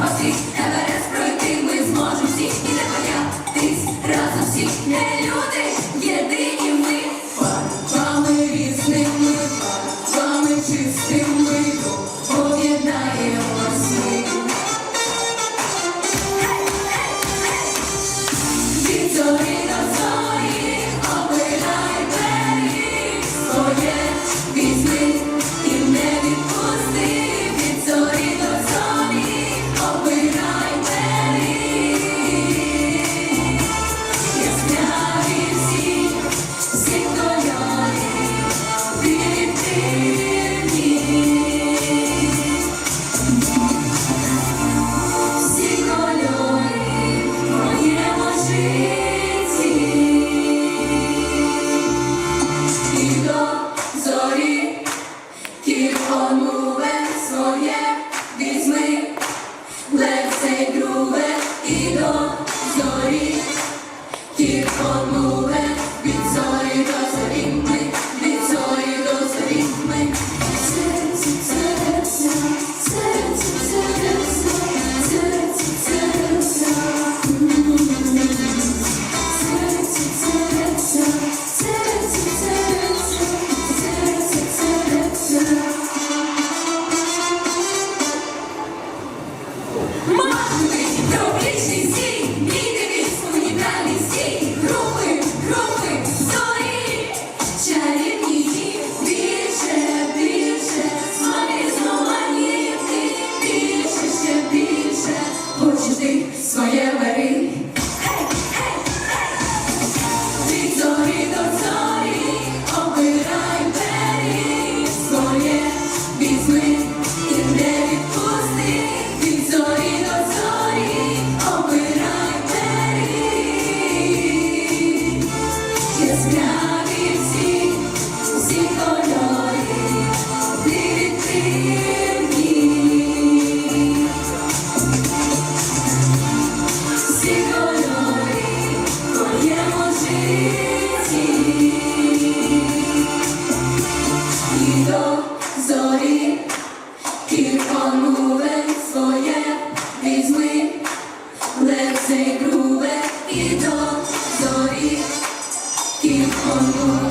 обосрісь, Еверест пройти ми зможемо всі, і не боятись разом всі не люди, єдині ми, фарбами різними, фарбами чистими, об'єднаємо. Mom, don't be cheesy! Соєвери. Від зорі до зорі обирай бері своє візьми і не відпусти. Від зорі до зорі обирай бері. Яскраві всі, всі кольори, ти від. минуле своє візьми, леси і до зорі, кіхону.